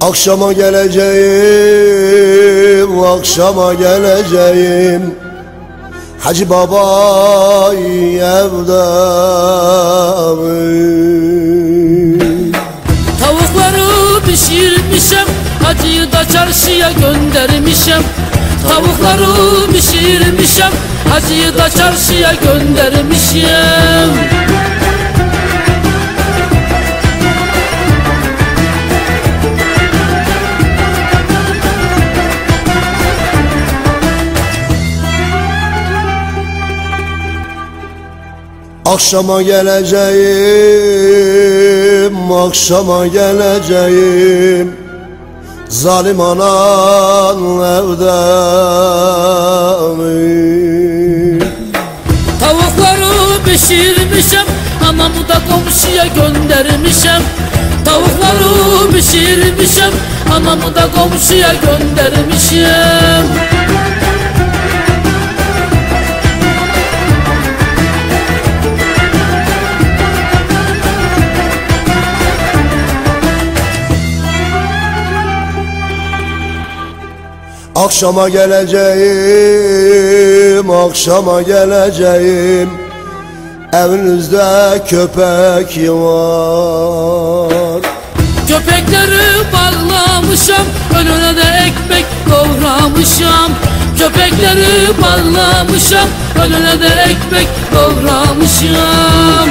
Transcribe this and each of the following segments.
Akşama geleceğim, akşama geleceğim. Hacı baba evde Tavukları pişirmişim Hacıyı da çarşıya göndermişim Tavukları pişirmişim Hacıyı da çarşıya göndermişim Akşama geleceğim, akşama geleceğim. Zalim anan evde Tavukları pişirmişim Anamı da komşuya göndermişim. Tavukları pişirmişim Anamı da komşuya göndermişim Akşama geleceğim, akşama geleceğim. Evinizde köpek var. Köpekleri bağlamışam Önüne de ekmek doğramışam. Köpekleri bağlamışam Önüne de ekmek doğramışam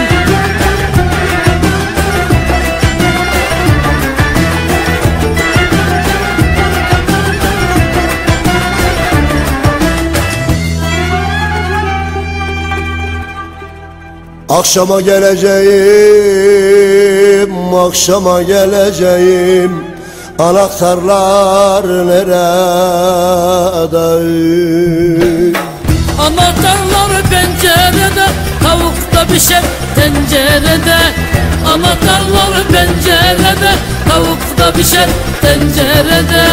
Akşama geleceğim, akşama geleceğim. Anahtarlar nerede? Anahtarlar pencerede Tavukta pişer tencerede. Anahtarlar pencerede Tavukta pişer tencerede.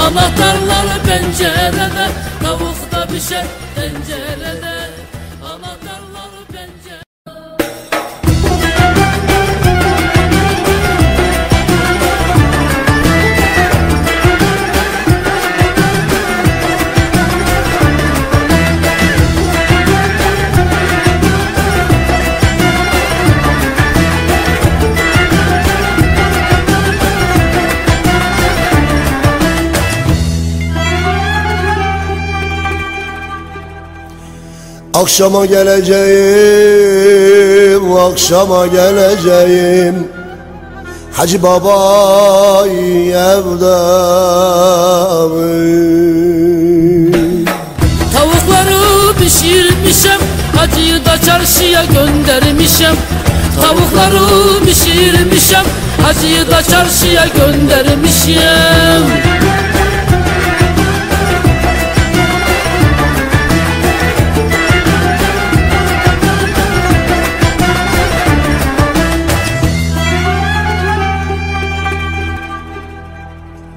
Anahtarlar pencerede Tavukta pişer tencerede Akşama geleceğim, akşama geleceğim. Hacı baba evde Tavukları pişirmişim Hacıyı da çarşıya göndermişim Tavukları pişirmişim Hacıyı da çarşıya göndermişim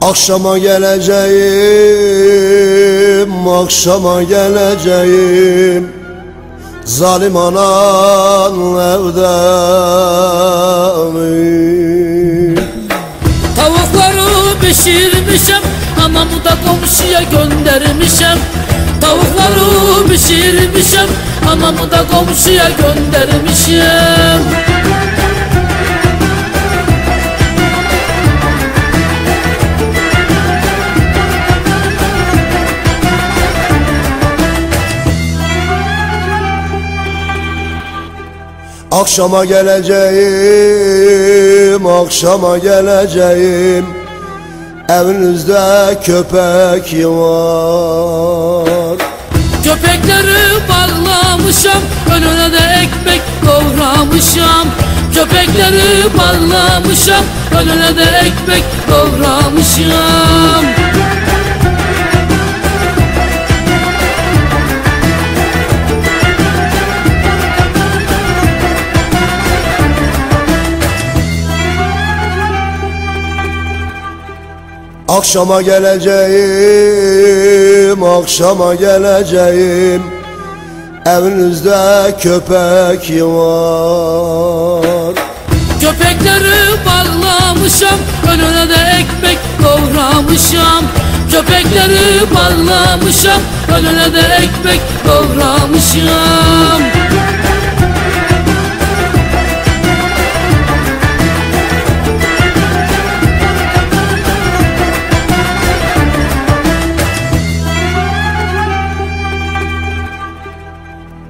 Akşama geleceğim, akşama geleceğim. Zalim anan evde Tavukları pişirmişim Anamı da komşuya göndermişim Tavukları pişirmişim Anamı da komşuya göndermişim Akşama geleceğim, akşama geleceğim. Evinizde köpek var. Köpekleri bağlamışam Önüne de ekmek doğramışam Köpekleri bağlamışam Önüne de ekmek doğramışam Akşama geleceğim, akşama geleceğim. Evinizde köpek var. Köpekleri bağlamışam Önüne de ekmek doğramışam. Köpekleri bağlamışam Önüne de ekmek doğramışam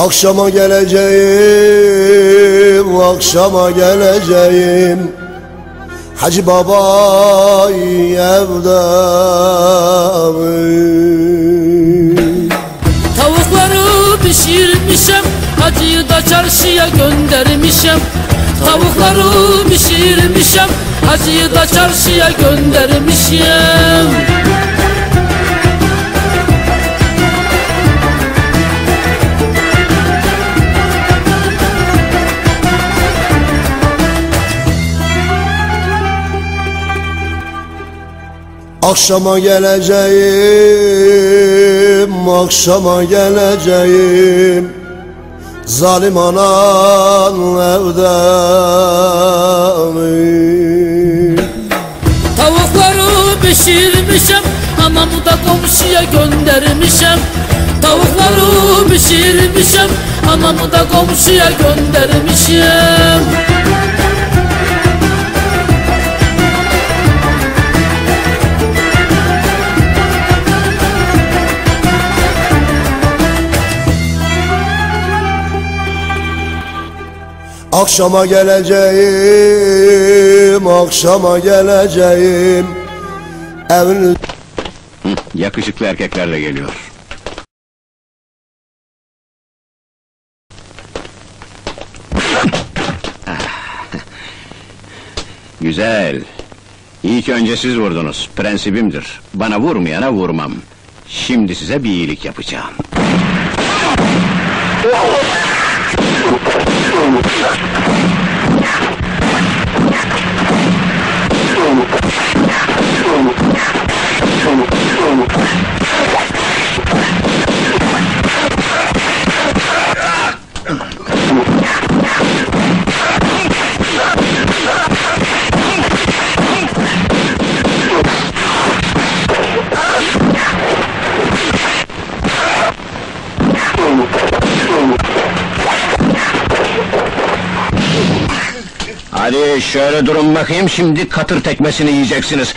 Akşama geleceğim, akşama geleceğim. Hacı baba evde Tavukları pişirmişem Hacıyı da çarşıya göndermişem. Tavukları pişirmişem Hacıyı da çarşıya göndermişem Akşama geleceğim, akşama geleceğim. Zalim anan evde Tavukları pişirmişem Anamı da komşuya göndermişem. Tavukları pişirmişem Anamı da komşuya göndermişem Akşama geleceğim, akşama geleceğim Evin Yakışıklı erkeklerle geliyor. Güzel. İlk önce siz vurdunuz. Prensibimdir. Bana vurmayana vurmam. Şimdi size bir iyilik yapacağım. Vamos. Şöyle durun bakayım şimdi katır tekmesini yiyeceksiniz.